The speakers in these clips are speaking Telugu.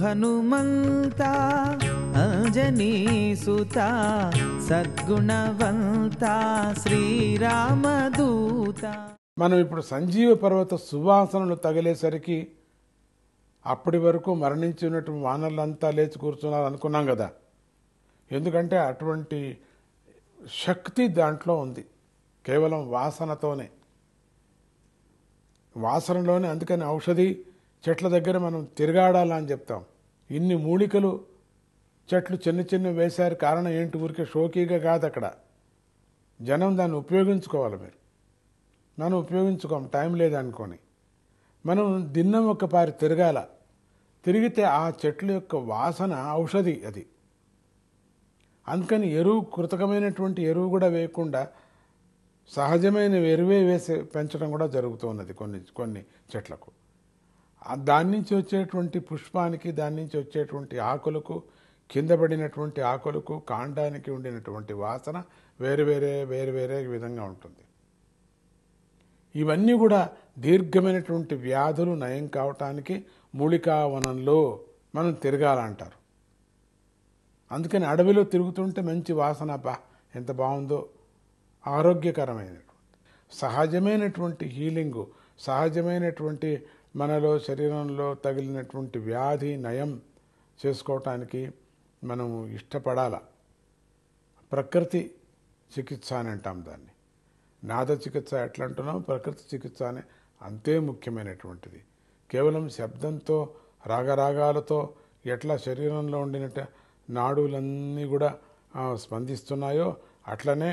హనుమంత అంజనీ సుత సద్గుణవంత శ్రీరామదూత. మనం ఇప్పుడు సంజీవ పర్వత సువాసనలు తగిలేసరికి అప్పటి వరకు మరణించి ఉన్నటువంటి వానర్లంతా లేచి కూర్చున్నారు అనుకున్నాం కదా. ఎందుకంటే అటువంటి శక్తి దాంట్లో ఉంది. కేవలం వాసనతోనే. వాసనలోనే అందుకని ఔషధి చెట్ల దగ్గర మనం తిరగాడాలని చెప్తాం. ఇన్ని మూలికలు చెట్లు చిన్న చిన్న వేశారు. కారణం ఏంటి? ఊరికే షోకీగా కాదు అక్కడ. జనం దాన్ని ఉపయోగించుకోవాలి మీరు. మనం ఉపయోగించుకోం టైం లేదనుకొని. మనం దిన్నం ఒక పారి తిరగాల. తిరిగితే ఆ చెట్ల యొక్క వాసన ఔషధి అది. అందుకని ఎరువు కృతకమైనటువంటి ఎరువు కూడా వేయకుండా సహజమైన ఎరువే వేసి పెంచడం కూడా జరుగుతున్నది కొన్ని కొన్ని చెట్లకు. దాని నుంచి వచ్చేటువంటి పుష్పానికి దాని నుంచి వచ్చేటువంటి ఆకులకు కింద పడినటువంటి ఆకులకు కాండానికి ఉండినటువంటి వాసన వేరు వేరే వేరు వేరే విధంగా ఉంటుంది. ఇవన్నీ కూడా దీర్ఘమైనటువంటి వ్యాధులు నయం కావటానికి మూలికావనంలో మనం తిరగాలంటారు. అందుకని అడవిలో తిరుగుతుంటే మంచి వాసన బా ఎంత బాగుందో ఆరోగ్యకరమైనటువంటి సహజమైనటువంటి హీలింగు సహజమైనటువంటి మనలో శరీరంలో తగిలినటువంటి వ్యాధి నయం చేసుకోవటానికి మనము ఇష్టపడాల. ప్రకృతి చికిత్స అని అంటాం దాన్ని. నాద చికిత్స ఎట్లా అంటున్నాం ప్రకృతి చికిత్స అనే. అంతే ముఖ్యమైనటువంటిది. కేవలం శబ్దంతో రాగరాగాలతో ఎట్లా శరీరంలో ఉండినట్టు నాడులన్నీ కూడా స్పందిస్తున్నాయో అట్లనే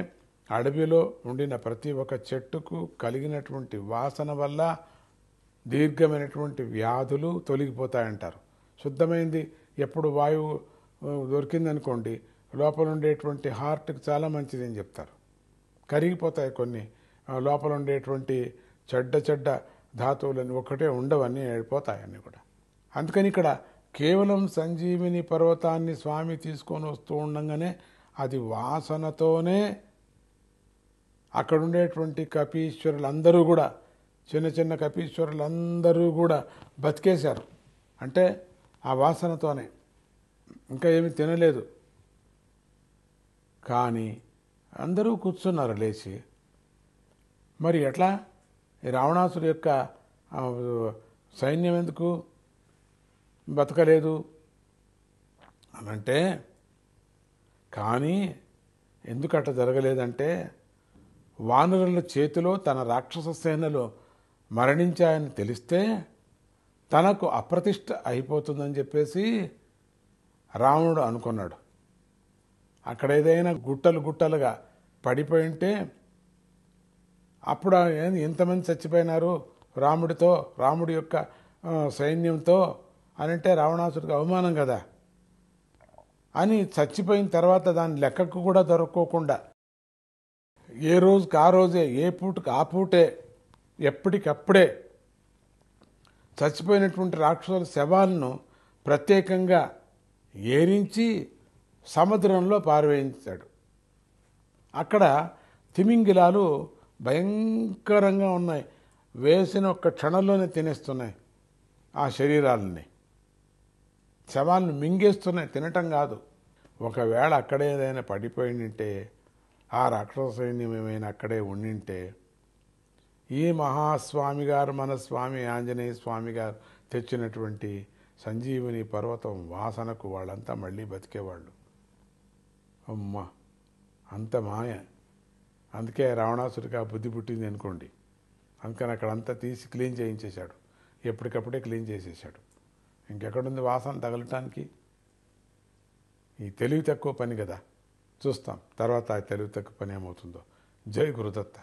అడవిలో ఉండిన ప్రతి ఒక్క చెట్టుకు కలిగినటువంటి వాసన వల్ల దీర్ఘమైనటువంటి వ్యాధులు తొలగిపోతాయంటారు. శుద్ధమైంది ఎప్పుడు వాయువు దొరికిందనుకోండి లోపల ఉండేటువంటి హార్ట్కి చాలా మంచిది అని చెప్తారు. కరిగిపోతాయి కొన్ని లోపల ఉండేటువంటి చెడ్డ చెడ్డ ధాతువులని ఒకటే ఉండవన్నీ వెళ్ళిపోతాయి కూడా. అందుకని ఇక్కడ కేవలం సంజీవిని పర్వతాన్ని స్వామి తీసుకొని వస్తూ ఉండగానే అది వాసనతోనే అక్కడ ఉండేటువంటి కపీశ్వరులందరూ కూడా చిన్న చిన్న కపీశ్వరులు అందరూ కూడా బతికేశారు. అంటే ఆ వాసనతోనే. ఇంకా ఏమి తినలేదు. కానీ అందరూ కూర్చున్నారు లేచి. మరి ఎట్లా? ఈ రావణాసుడు యొక్క సైన్యం ఎందుకు? బతకలేదు. అనంటే కానీ ఎందుకు అట్లా జరగలేదంటే వానరుల చేతిలో తన రాక్షస సేనలు మరణించాయని తెలిస్తే తనకు అప్రతిష్ట అయిపోతుందని చెప్పేసి రావణుడు అనుకున్నాడు. అక్కడ ఏదైనా గుట్టలు గుట్టలుగా పడిపోయి ఉంటే అప్పుడు ఏంది ఎంతమంది చచ్చిపోయినారు రాముడితో రాముడి యొక్క సైన్యంతో అని అంటే రావణాసుడికి అవమానం కదా అని చచ్చిపోయిన తర్వాత దాని లెక్కకు కూడా దొరక్కోకుండా ఏ రోజుకి ఆ రోజే ఏ పూటకి ఆ పూటే ఎప్పటికప్పుడే చచ్చిపోయినటువంటి రాక్షసుల శవాలను ప్రత్యేకంగా ఏరించి సముద్రంలో పారవేయించాడు. అక్కడ తిమింగిలాలు భయంకరంగా ఉన్నాయి. వేసిన ఒక్క క్షణంలోనే తినేస్తున్నాయి ఆ శరీరాలని. శవాలను మింగేస్తున్నాయి తినటం కాదు. ఒకవేళ అక్కడే ఏదైనా పడిపోయింటే ఆ రాక్షస సైన్యం ఏమైనా అక్కడే ఉండింటే ఈ మహాస్వామి గారు మన స్వామి ఆంజనేయ స్వామి గారు తెచ్చినటువంటి సంజీవిని పర్వతం వాసనకు వాళ్ళంతా మళ్ళీ బతికేవాళ్ళు. అమ్మ అంత మాయ. అందుకే రావణాసుడికి ఆ బుద్ధి పుట్టింది అనుకోండి. అందుకని అక్కడంతా తీసి క్లీన్ చేయించేశాడు. ఎప్పటికప్పుడే క్లీన్ చేసేసాడు ఇంకెక్కడుంది వాసన తగలటానికి? ఈ తెలివి తక్కువ పని కదా. చూస్తాం. తర్వాత ఆ తెలివి తక్కువ పని ఏమవుతుందో. జై గురుదత్త.